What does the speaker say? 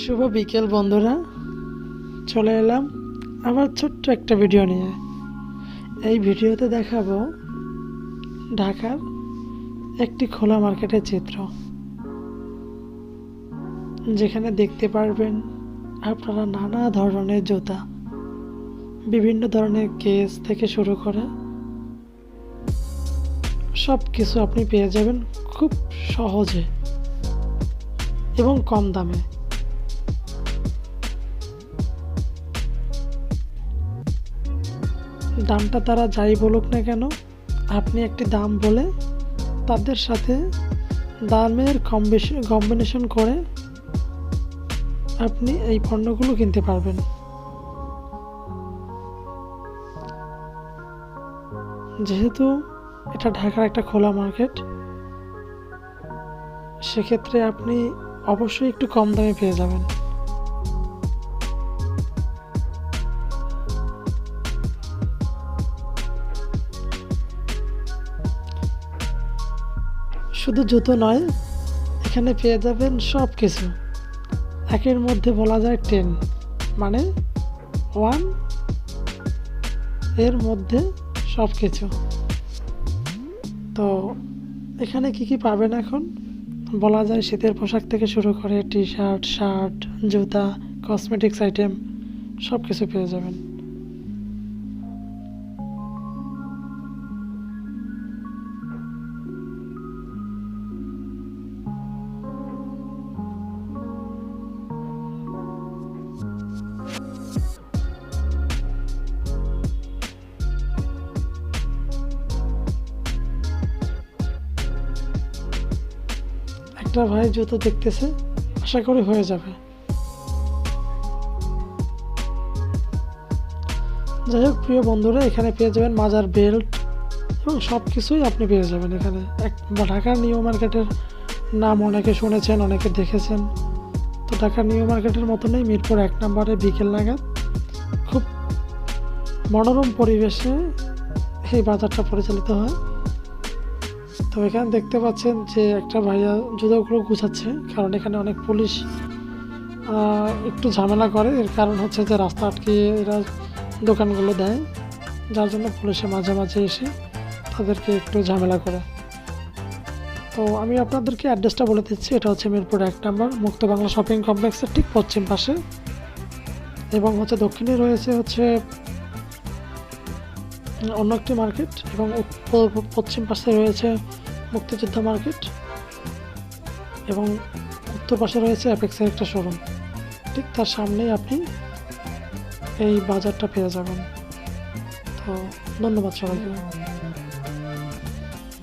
শুভ বিকেল, বন্ধুরা। চলে এলাম আবার ছোট্ট একটা ভিডিও নিয়ে। এই ভিডিওতে দেখাবো ঢাকার একটি খোলা মার্কেটের চিত্র। যেখানে দেখতে পারবেন আপনারা নানা ধরনের জুতা, বিভিন্ন ধরনের কেস থেকে শুরু করে সব কিছু আপনি পেয়ে যাবেন খুব সহজে এবং কম দামে। দামটা তারা যাই বলুক না কেন, আপনি একটি দাম বলে তাদের সাথে দামের কম কম্বিনেশন করে আপনি এই পণ্যগুলো কিনতে পারবেন। যেহেতু এটা ঢাকার একটা খোলা মার্কেট, সেক্ষেত্রে আপনি অবশ্যই একটু কম দামে পেয়ে যাবেন। শুধু জুতো নয়, এখানে পেয়ে যাবেন সব কিছু একের মধ্যে বলা যায় টেন মানে ওয়ানের মধ্যে সব কিছু তো এখানে কি কি পাবেন এখন? বলা যায় শীতের পোশাক থেকে শুরু করে টি শার্ট শার্ট জুতা কসমেটিক্স আইটেম সব কিছু পেয়ে যাবেন। একটা ভাই জুতো দেখতেছে, আশা করি হয়ে যাবে। যাই হোক, প্রিয় বন্ধুরা, এখানে পেয়ে যাবেন মাজার বেল্ট এবং সব কিছুই আপনি পেয়ে যাবেন এখানে। এক ঢাকার নিউ মার্কেটের নাম অনেকে শুনেছেন, অনেকে দেখেছেন। তো ঢাকার নিউ মার্কেটের মতনই মিরপুর এক নম্বরে বিকেল নাগাদ। খুব মনোরম পরিবেশে এই বাজারটা পরিচালিত হয়। তো এখানে দেখতে পাচ্ছেন যে একটা ভাইয়া জুতোগুলো গুছাচ্ছে, কারণ এখানে অনেক পুলিশ একটু ঝামেলা করে। এর কারণ হচ্ছে যে রাস্তা আটকিয়ে এরা দোকানগুলো দেয়, যার জন্য পুলিশে মাঝে মাঝে এসে তাদেরকে একটু ঝামেলা করে। তো আমি আপনাদেরকে অ্যাড্রেসটা বলে দিচ্ছি, এটা হচ্ছে মিরপুর এক নম্বর, মুক্ত বাংলা শপিং কমপ্লেক্সের ঠিক পশ্চিম পাশে। এবং হচ্ছে দক্ষিণে রয়েছে হচ্ছে অন্য একটি মার্কেট এবং পশ্চিম পাশে রয়েছে মুক্তিযোদ্ধা মার্কেট এবং উত্তর পাশে রয়েছে অ্যাপেক্সের একটা শোরুম ঠিক তার সামনেই আপনি এই বাজারটা পেয়ে যাবেন। তো ধন্যবাদ সবাইকে।